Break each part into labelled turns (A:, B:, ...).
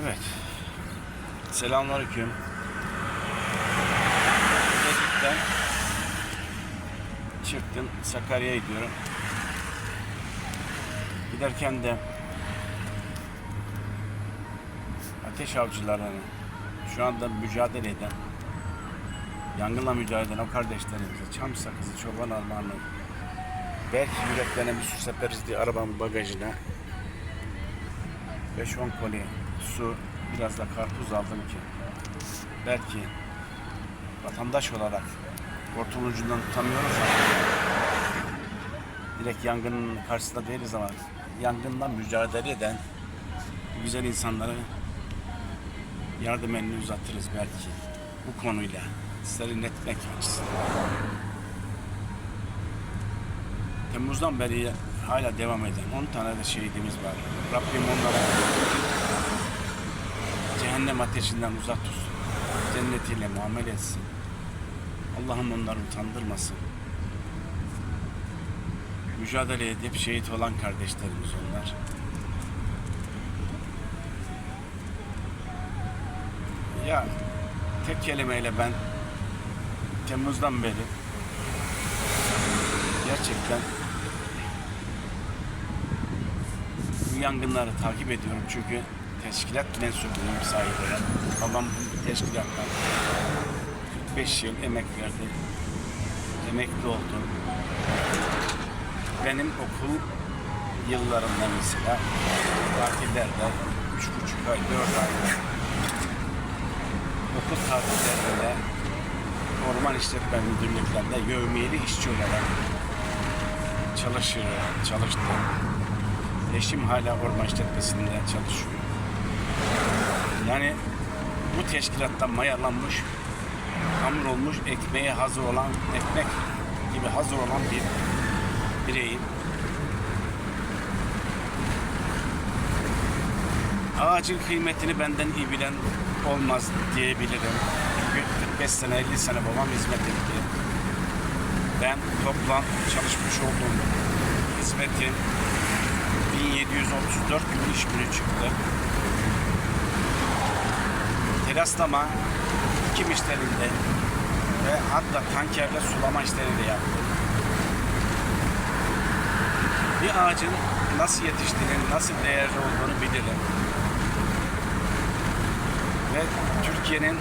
A: Evet. Selamünaleyküm. Gezik'ten çıktım. Sakarya'ya gidiyorum. Giderken de ateş avcılarını şu anda mücadele eden yangınla mücadele eden o kardeşlerimize çam sakızı, çoban armağanı belki yüreklerine bir su seperiz diye arabamın bagajına 5-10 koli su, biraz da karpuz aldım ki belki vatandaş olarak hortumun ucundan tutamıyoruz direkt yangının karşısında değiliz ama yangından mücadele eden güzel insanlara yardım elini uzatırız belki bu konuyla serinletmek açısından. Temmuz'dan beri hala devam eden 10 tane de şehidimiz var. Rabbim onlara cehennem ateşinden uzak tutsun. Cennetiyle muamele etsin. Allah'ım onları utandırmasın. Mücadele edip şehit olan kardeşlerimiz onlar. Ya tek kelimeyle ben Temmuz'dan beri gerçekten bu yangınları takip ediyorum çünkü teşkilat mensubuyum sayılır. Babam teşkilattan 45 yıl emek verdi. Emekli oldu. Benim okul yıllarında mesela tatillerde üç buçuk ay, dört ay okul tatillerinde orman işletme müdürlüklerinde yövmiyeli işçi olarak çalışır, çalıştım. Eşim hala orman işletmesinde çalışıyor. Yani bu teşkilattan mayalanmış, hamur olmuş, ekmeğe hazır olan, ekmek gibi hazır olan bir bireyim. Ağacın kıymetini benden iyi bilen olmaz diyebilirim. Çünkü 45 sene, 50 sene babam hizmet etti. Ben toplam çalışmış olduğum hizmetin 1734 gün iş günü çıktı. Teraslama, dikim işlerinde ve hatta tankerle sulama işleri de yaptım. Bir ağacın nasıl yetiştiğini, nasıl değerli olduğunu bilirim. Ve Türkiye'nin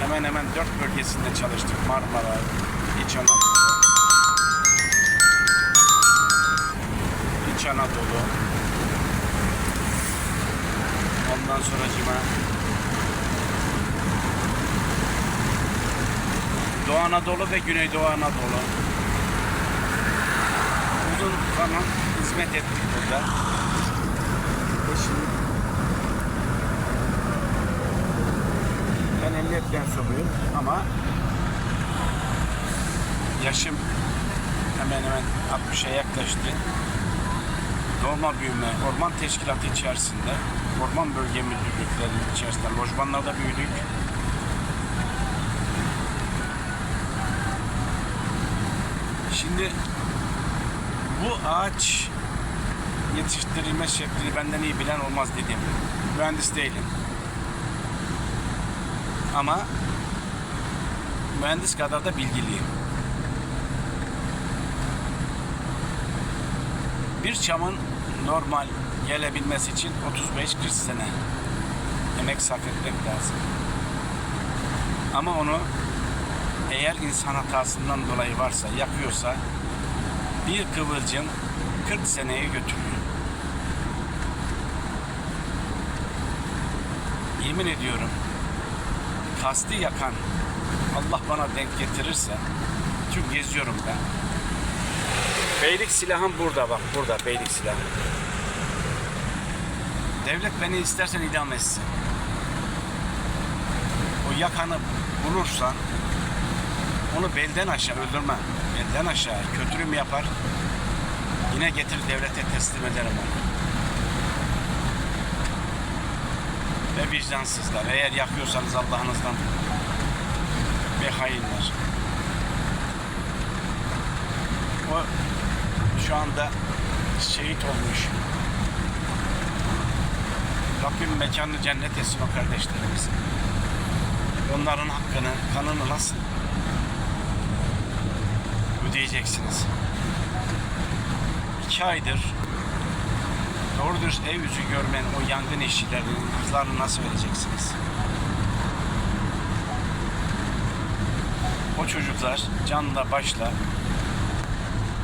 A: hemen hemen dört bölgesinde çalıştık. Marmara, İç Anadolu, İç Anadolu, ondan sonra cima Doğu Anadolu ve Güneydoğu Anadolu. Uzun zaman hizmet ettik burada. Eşim Ben emniyet mensubuyum ama yaşım hemen hemen 60'a yaklaştı. Doğma büyüme orman teşkilatı içerisinde, orman bölge müdürlüklerinin içerisinde lojmanlarda büyüdük. Şimdi bu ağaç yetiştirilme şeklini benden iyi bilen olmaz dedim. Mühendis değilim. Ama mühendis kadar da bilgiliyim. Bir çamın normal gelebilmesi için 35-40 sene emek sarf etmek lazım. Ama onu eğer insan hatasından dolayı varsa, yakıyorsa bir kıvılcım 40 seneye götürüyor. Yemin ediyorum kasti yakan Allah bana denk getirirse çünkü geziyorum ben. Beylik silahım burada bak burada beylik silahı. Devlet beni istersen idam etsin. O yakanı bulursa onu belden aşağı öldürme. Belden aşağı kötülüğüm yapar. Yine getir devlete teslim ederim onu. Ve vicdansızlar. Eğer yakıyorsanız Allah'ınızdan ve hainler. O şu anda şehit olmuş Rabbim mekanını cennet etsin o kardeşlerimiz. Onların hakkını, kanını nasıl ödeyeceksiniz? İki aydır doğru dürüst ev yüzü görmeyen o yangın işçilerinin hızlarını nasıl vereceksiniz? O çocuklar canla başla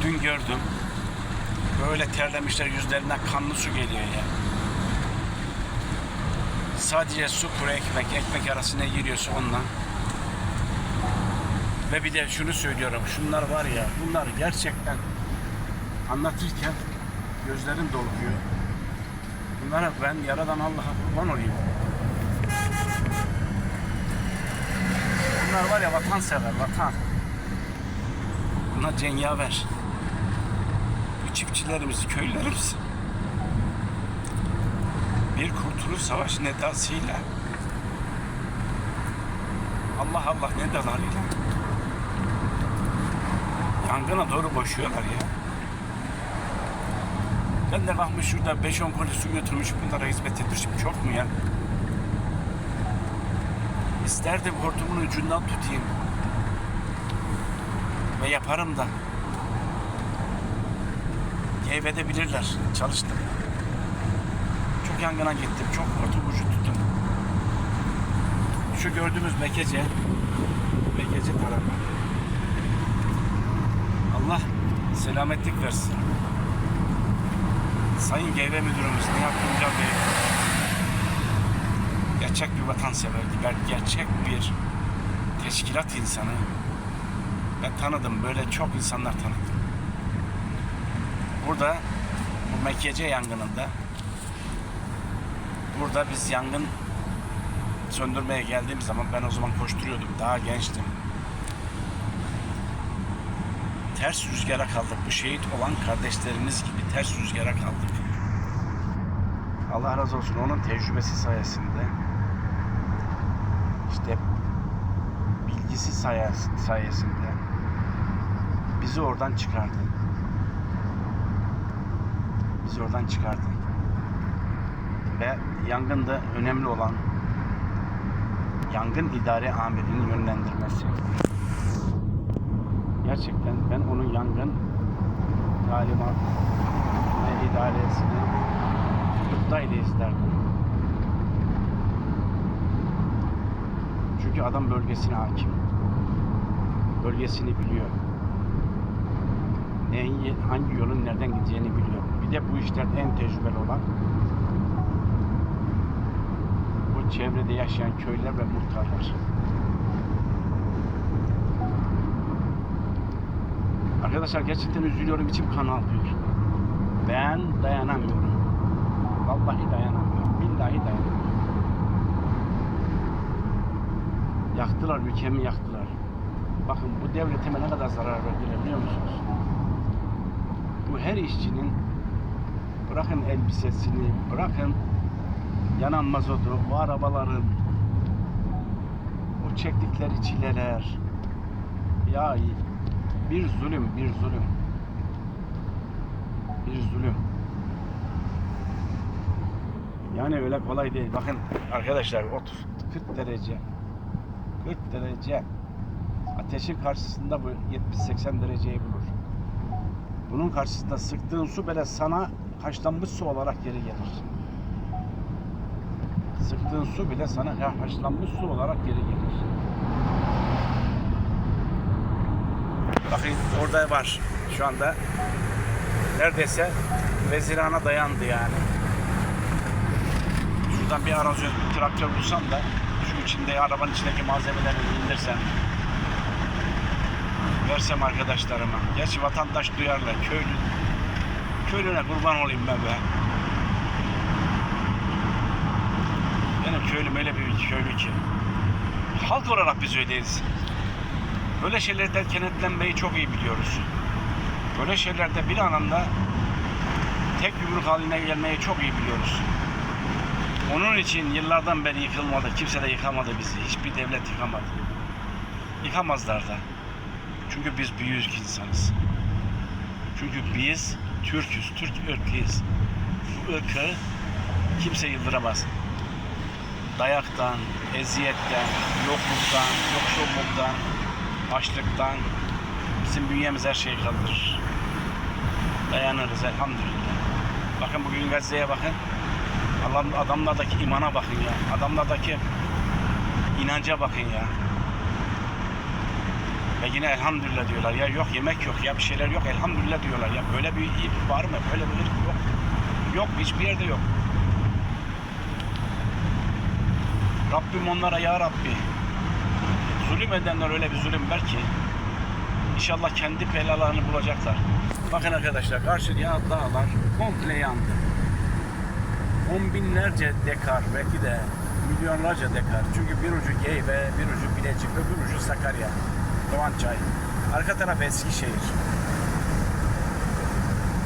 A: dün gördüm böyle terlemişler yüzlerinden kanlı su geliyor ya. Sadece su kuru ekmek, ekmek arasına giriyorsa onunla. Ve bir de şunu söylüyorum, şunlar var ya, bunlar gerçekten anlatırken gözlerim doluyor. Bunlara ben yaradan Allah'a kurban olayım. Bunlar var ya vatansever, vatan. Bunlar cengaver. Bu çiftçilerimiz, köylülerimiz bir kurtuluş savaşı nedasıyla Allah Allah nedalarıyla yangına doğru koşuyorlar ya. Ben de kalkmış şurada 5-10 koli su götürmüş bunlara hizmet etmişim. Çok mu ya? İsterdim hortumun ucundan tutayım. Ve yaparım da. Geyvedebilirler. Çalıştım. Yangına gittim. Çok hortum ucu tuttum. Şu gördüğümüz Mekece. Mekece tarafı. Allah selametlik versin. Sayın Geyve Müdürümüz Nihat Tuncel Bey gerçek bir vatansever, ger- gerçek bir teşkilat insanı. Ben tanıdım, böyle çok insanlar tanıdım. Burada bu Mekkece yangınında burada biz yangın söndürmeye geldiğim zaman ben o zaman koşturuyordum. Daha gençtim. Ters rüzgara kaldık. Bu şehit olan kardeşlerimiz gibi ters rüzgara kaldık. Allah razı olsun onun tecrübesi sayesinde işte bilgisi sayes- sayesinde bizi oradan çıkardı. Bizi oradan çıkardı. Ve yangında önemli olan yangın idare amirinin yönlendirmesi. Gerçekten ben onun yangın talimat ve idaresini tutuktaydı isterdim. Çünkü adam bölgesine hakim. Bölgesini biliyor. Neyi, hangi yolun nereden gideceğini biliyor. Bir de bu işlerde en tecrübeli olan çevrede yaşayan köyler ve muhtarlar. Arkadaşlar gerçekten üzülüyorum içim kan alıyor. Ben dayanamıyorum. Vallahi dayanamıyorum. Billahi dayanamıyorum. Yaktılar ülkemi yaktılar. Bakın bu devletime ne kadar zarar verdiler biliyor musunuz? Bu her işçinin bırakın elbisesini, bırakın yanan mazotu, bu arabaların o çektikleri çileler ya bir zulüm, bir zulüm. Bir zulüm. Yani öyle kolay değil. Bakın arkadaşlar 30 40 derece 40 derece ateşin karşısında bu 70-80 dereceyi bulur. Bunun karşısında sıktığın su bile sana haşlanmış su olarak geri gelir. Sıktığın su bile sana haşlanmış su olarak geri gelir. Bakın orada var şu anda. Neredeyse vezirana dayandı yani. Şuradan bir arazi traktör bulsam da şu içinde arabanın içindeki malzemeleri indirsem versem arkadaşlarıma. Gerçi vatandaş duyarlar. Köylü köylüne kurban olayım ben be. Benim köylüm öyle bir köylü ki. Halk olarak biz öyleyiz. Böyle şeylerden kenetlenmeyi çok iyi biliyoruz. Böyle şeylerde bir anında tek yumruk haline gelmeyi çok iyi biliyoruz. Onun için yıllardan beri yıkılmadı. Kimse de yıkamadı bizi. Hiçbir devlet yıkamadı. Yıkamazlar da. Çünkü biz büyük insanız. Çünkü biz Türk'üz. Türk ırkıyız. Bu ırkı kimse yıldıramaz. Dayaktan, eziyetten, yokluktan, yoksulluktan, açlıktan bizim bünyemiz her şeyi kaldırır. Dayanırız elhamdülillah. Bakın bugün Gazze'ye bakın. Allah'ın adamlardaki imana bakın ya. Adamlardaki inanca bakın ya. Ve yine elhamdülillah diyorlar. Ya yok yemek yok ya bir şeyler yok elhamdülillah diyorlar. Ya böyle bir var mı? Böyle bir yok. Yok hiçbir yerde yok. Rabbim onlara ya Rabbi zulüm edenler öyle bir zulüm var ki inşallah kendi belalarını bulacaklar. Bakın arkadaşlar karşıya dağlar komple yandı. On binlerce dekar belki de milyonlarca dekar. Çünkü bir ucu Geyve, bir ucu Bilecik, öbür ucu Sakarya, Doğançay. Arka taraf Eskişehir.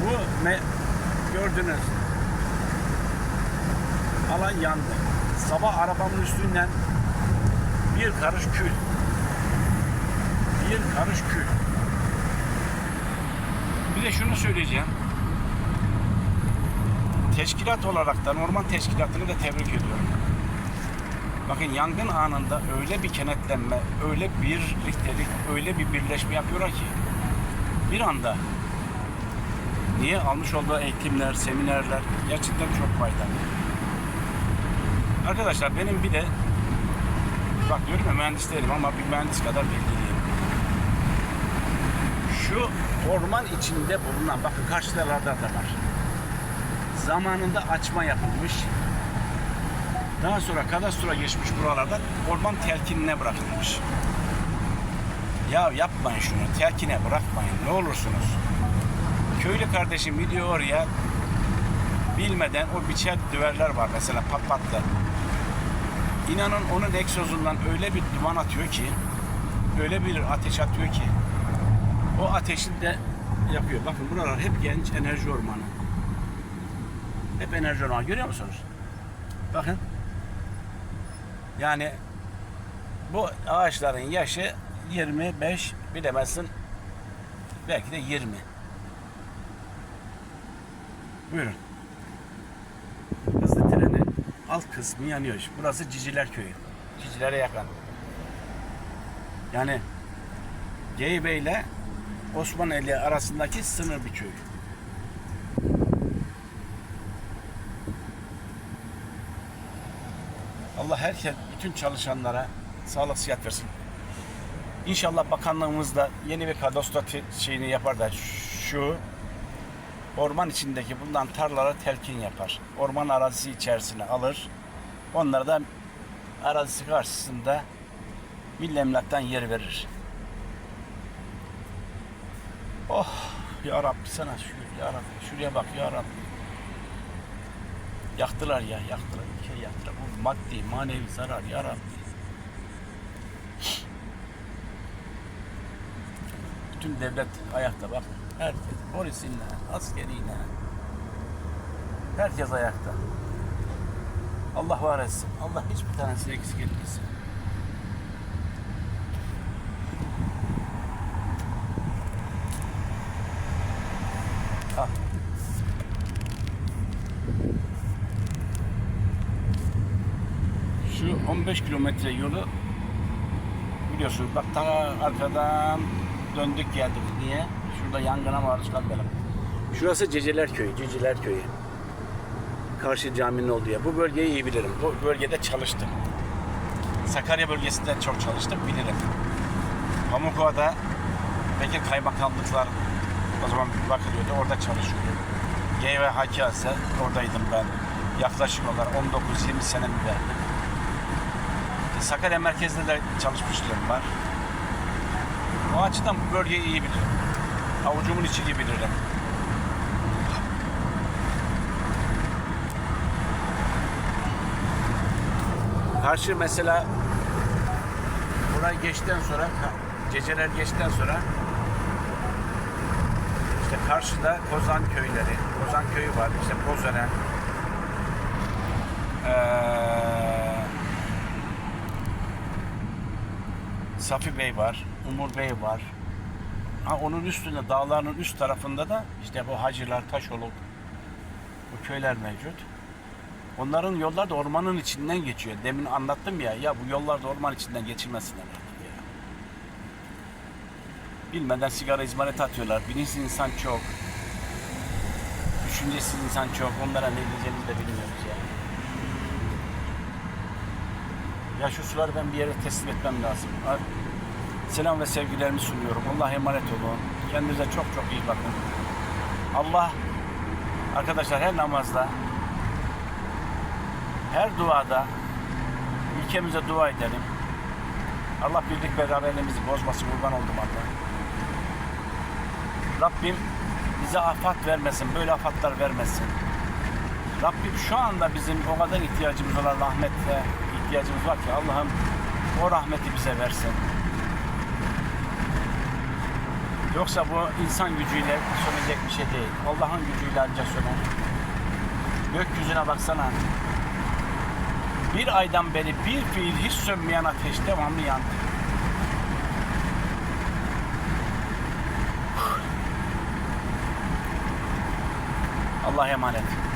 A: Bu me gördünüz alan yandı. Sabah arabamın üstünden bir karış kül. Bir karış kül. Bir de şunu söyleyeceğim. Teşkilat olaraktan orman teşkilatını da tebrik ediyorum. Bakın yangın anında öyle bir kenetlenme, öyle bir birliktelik, öyle bir birleşme yapıyorlar ki bir anda niye almış olduğu eğitimler, seminerler gerçekten çok faydalı. Arkadaşlar benim bir de bak diyorum ya mühendis değilim ama bir mühendis kadar bilgiliyim. Şu orman içinde bulunan bakın karşılarda da var. Zamanında açma yapılmış. Daha sonra kadastro geçmiş buralarda orman telkinine bırakılmış. Ya yapmayın şunu, telkine bırakmayın ne olursunuz. Köylü kardeşim gidiyor oraya bilmeden o biçer düverler var mesela pat patlı. İnanın onun egzozundan öyle bir duman atıyor ki, öyle bir ateş atıyor ki, o ateşin de yapıyor. Bakın buralar hep genç enerji ormanı. Hep enerji ormanı. Görüyor musunuz? Bakın. Yani bu ağaçların yaşı 25 bilemezsin belki de 20. Buyurun. Alt kısmı yanıyor. Burası Ciciler Köyü. Cicilere yakın. Yani Geybe ile Osmaneli arasındaki sınır bir köy. Allah herkes, bütün çalışanlara sağlık sıhhat versin. İnşallah bakanlığımız da yeni bir kadastro şeyini yapar da şu orman içindeki bulunan tarlalara telkin yapar. Orman arazisi içerisine alır. Onlara da arazisi karşısında milli emlaktan yer verir. Oh ya Rabbi sana şükür ya Rabbi. Şuraya bak ya Rabbi. Yaktılar ya yaktılar. Ülkeyi yaktılar. Bu maddi manevi zarar ya Rabbi. Bütün devlet ayakta bak. Herkes polisiyle, askeriyle. Herkes ayakta. Allah var etsin. Allah hiçbir tanesini eksik etmesin. Al. Şu 15 kilometre yolu biliyorsunuz bak ta arkadan döndük geldik. Niye? Şurada yangına maruz kalmayalım. Şurası Ceceler Köyü, Ciciler Köyü. Karşı caminin olduğu yer. Bu bölgeyi iyi bilirim. Bu bölgede çalıştım. Sakarya bölgesinde çok çalıştım, bilirim. Pamukova'da Bekir Kaymakamlıklar o zaman bakılıyordu, orada çalışıyordum. G ve Hakkase oradaydım ben. Yaklaşık olarak 19-20 senemi verdim. Sakarya merkezde de çalışmışlığım var. O açıdan bu bölgeyi iyi bilirim. Avucumun içi gibi bilirim. Karşı mesela burayı geçtikten sonra geceler geçtikten sonra işte karşıda Kozan köyleri, Kozan köyü var, işte Kozören, ee, Safi Bey var, Umur Bey var. Ha, onun üstünde, dağların üst tarafında da işte bu Hacılar, Taşoluk, bu köyler mevcut. Onların yollar da ormanın içinden geçiyor. Demin anlattım ya, ya bu yollar da orman içinden geçilmesinler. Bilmeden sigara izmarit atıyorlar. Bilinçsiz insan çok. Düşüncesiz insan çok. Onlara ne diyeceğimizi de bilmiyoruz ya. Ya şu suları ben bir yere teslim etmem lazım. Ha, Selam ve sevgilerimi sunuyorum. Allah'a emanet olun. Kendinize çok çok iyi bakın. Allah arkadaşlar her namazda her duada ülkemize dua edelim. Allah birlik beraberliğimizi bozmasın. Kurban oldum Allah. Rabbim bize afat vermesin. Böyle afatlar vermesin. Rabbim şu anda bizim o kadar ihtiyacımız olan rahmete ihtiyacımız var ki Allah'ım o rahmeti bize versin. Yoksa bu insan gücüyle sönecek bir şey değil. Allah'ın gücüyle ancak söner. Gökyüzüne baksana. Bir aydan beri bir fiil hiç sönmeyen ateş devamlı yandı. Allah'a emanet.